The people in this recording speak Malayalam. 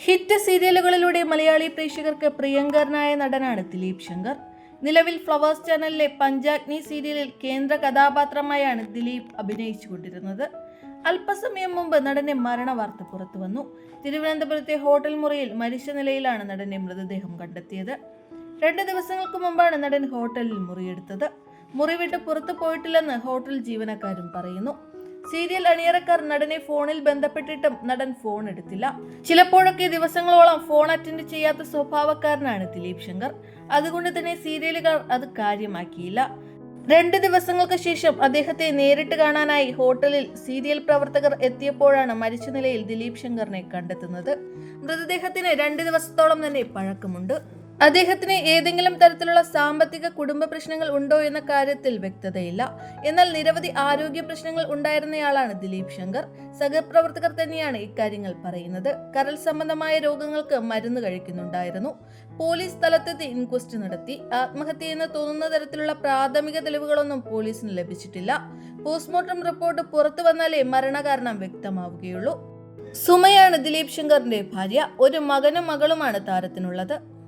ഹിറ്റ് സീരിയലുകളിലൂടെ മലയാളി പ്രേക്ഷകർക്ക് പ്രിയങ്കരനായ നടനാണ് ദിലീപ് ശങ്കർ. നിലവിൽ ഫ്ലവേഴ്സ് ചാനലിലെ പഞ്ചാഗ്നി സീരിയലിൽ കേന്ദ്ര കഥാപാത്രമായാണ് ദിലീപ് അഭിനയിച്ചുകൊണ്ടിരുന്നത്. അല്പസമയം മുമ്പ് നടന്റെ മരണവാർത്ത പുറത്തു വന്നു. തിരുവനന്തപുരത്തെ ഹോട്ടൽ മുറിയിൽ മരിച്ച നിലയിലാണ് നടന്റെ മൃതദേഹം കണ്ടെത്തിയത്. രണ്ട് ദിവസങ്ങൾക്ക് മുമ്പാണ് നടൻ ഹോട്ടലിൽ മുറിയെടുത്തത്. മുറി വിട്ട് പുറത്തു പോയിട്ടില്ലെന്ന് ഹോട്ടൽ ജീവനക്കാരും പറയുന്നു. സീരിയൽ അണിയറക്കാർ നടനെ ഫോണിൽ ബന്ധപ്പെട്ടിട്ടും നടൻ ഫോൺ എടുത്തില്ല. ചിലപ്പോഴൊക്കെ ദിവസങ്ങളോളം ഫോൺ അറ്റൻഡ് ചെയ്യാത്ത സ്വഭാവക്കാരനാണ് ദിലീപ് ശങ്കർ. അതുകൊണ്ട് തന്നെ സീരിയലുകാർ അത് കാര്യമാക്കിയില്ല. രണ്ട് ദിവസങ്ങൾക്ക് ശേഷം അദ്ദേഹത്തെ നേരിട്ട് കാണാനായി ഹോട്ടലിൽ സീരിയൽ പ്രവർത്തകർ എത്തിയപ്പോഴാണ് മരിച്ച നിലയിൽ ദിലീപ് ശങ്കറിനെ കണ്ടെത്തുന്നത്. മൃതദേഹത്തിന് രണ്ട് ദിവസത്തോളം തന്നെ പഴക്കമുണ്ട്. അദ്ദേഹത്തിന് ഏതെങ്കിലും തരത്തിലുള്ള സാമ്പത്തിക കുടുംബ പ്രശ്നങ്ങൾ ഉണ്ടോ എന്ന കാര്യത്തിൽ വ്യക്തതയില്ല. എന്നാൽ നിരവധി ആരോഗ്യ പ്രശ്നങ്ങൾ ഉണ്ടായിരുന്നയാളാണ് ദിലീപ് ശങ്കർ. സഹപ്രവർത്തകർ തന്നെയാണ് ഇക്കാര്യങ്ങൾ പറയുന്നത്. കരൾ സംബന്ധമായ രോഗങ്ങൾക്ക് മരുന്ന് കഴിക്കുന്നുണ്ടായിരുന്നു. പോലീസ് സ്ഥലത്തെത്തി ഇൻക്വസ്റ്റ് നടത്തി. ആത്മഹത്യ എന്ന് തോന്നുന്ന തരത്തിലുള്ള പ്രാഥമിക തെളിവുകളൊന്നും പോലീസിന് ലഭിച്ചിട്ടില്ല. പോസ്റ്റ്മോർട്ടം റിപ്പോർട്ട് പുറത്തു വന്നാലേ മരണകാരണം വ്യക്തമാവുകയുള്ളൂ. സുമയാണ് ദിലീപ് ശങ്കറിന്റെ ഭാര്യ. ഒരു മകനും മകളുമാണ് താരത്തിനുള്ളത്.